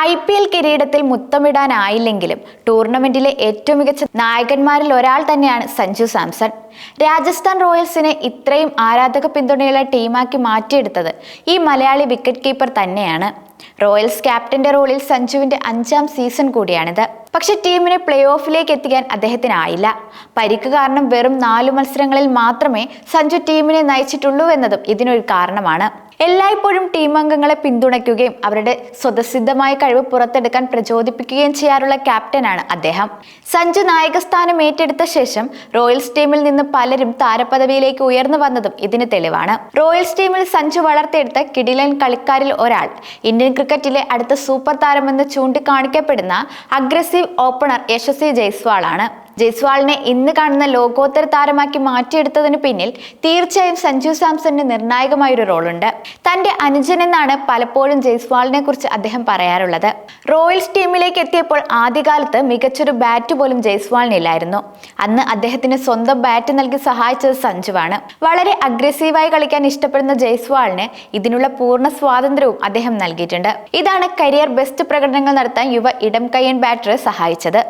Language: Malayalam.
ഐ പി എൽ കിരീടത്തിൽ മുത്തമിടാനായില്ലെങ്കിലും ടൂർണമെന്റിലെ ഏറ്റവും മികച്ച നായകന്മാരിൽ ഒരാൾ തന്നെയാണ് സഞ്ജു സാംസൺ. രാജസ്ഥാൻ റോയൽസിനെ ഇത്രയും ആരാധക പിന്തുണയുള്ള ടീമാക്കി മാറ്റിയെടുത്തത് ഈ മലയാളി വിക്കറ്റ് കീപ്പർ തന്നെയാണ്. റോയൽസ് ക്യാപ്റ്റന്റെ റോളിൽ സഞ്ജുവിന്റെ അഞ്ചാം സീസൺ കൂടിയാണിത്. പക്ഷെ ടീമിനെ പ്ലേ ഓഫിലേക്ക് എത്തിക്കാൻ അദ്ദേഹത്തിനായില്ല. പരിക്ക് കാരണം വെറും നാലു മത്സരങ്ങളിൽ മാത്രമേ സഞ്ജു ടീമിനെ നയിച്ചിട്ടുള്ളൂ എന്നതും ഇതിനൊരു കാരണമാണ്. എല്ലായ്പ്പോഴും ടീം അംഗങ്ങളെ പിന്തുണയ്ക്കുകയും അവരുടെ സ്വതസിദ്ധമായ കഴിവ് പുറത്തെടുക്കാൻ പ്രചോദിപ്പിക്കുകയും ചെയ്യാറുള്ള ക്യാപ്റ്റനാണ് അദ്ദേഹം. സഞ്ജു നായകസ്ഥാനം ഏറ്റെടുത്ത ശേഷം റോയൽസ് ടീമിൽ നിന്ന് പലരും താരപദവിയിലേക്ക് ഉയർന്നു വന്നതും ഇതിന് തെളിവാണ്. റോയൽസ് ടീമിൽ സഞ്ജു വളർത്തിയെടുത്ത കിടിലൻ കളിക്കാരിൽ ഒരാൾ ഇന്ത്യൻ ക്രിക്കറ്റിലെ അടുത്ത സൂപ്പർ താരമെന്ന് ചൂണ്ടിക്കാണിക്കപ്പെടുന്ന അഗ്രസീവ് ഓപ്പണർ യശസ്വി ജയ്സ്വാളാണ്. ജയ്സ്വാളിനെ ഇന്ന് കാണുന്ന ലോകോത്തര താരമാക്കി മാറ്റിയെടുത്തതിന് പിന്നിൽ തീർച്ചയായും സഞ്ജു സാംസണിന് നിർണായകമായൊരു റോളുണ്ട്. തന്റെ അനുജൻ എന്നാണ് പലപ്പോഴും ജയ്സ്വാളിനെ കുറിച്ച് അദ്ദേഹം പറയാറുള്ളത്. റോയൽസ് ടീമിലേക്ക് എത്തിയപ്പോൾ ആദ്യകാലത്ത് മികച്ചൊരു ബാറ്റ് പോലും ജയ്സ്വാളിനില്ലായിരുന്നു. അന്ന് അദ്ദേഹത്തിന് സ്വന്തം ബാറ്റ് നൽകി സഹായിച്ചത് സഞ്ജുവാണ്. വളരെ അഗ്രസീവായി കളിക്കാൻ ഇഷ്ടപ്പെടുന്ന ജയ്സ്വാളിന് ഇതിനുള്ള പൂർണ സ്വാതന്ത്ര്യവും അദ്ദേഹം നൽകിയിട്ടുണ്ട്. ഇതാണ് കരിയർ ബെസ്റ്റ് പ്രകടനങ്ങൾ നടത്താൻ യുവ ഇടം കയ്യൻ ബാറ്ററെ സഹായിച്ചത്.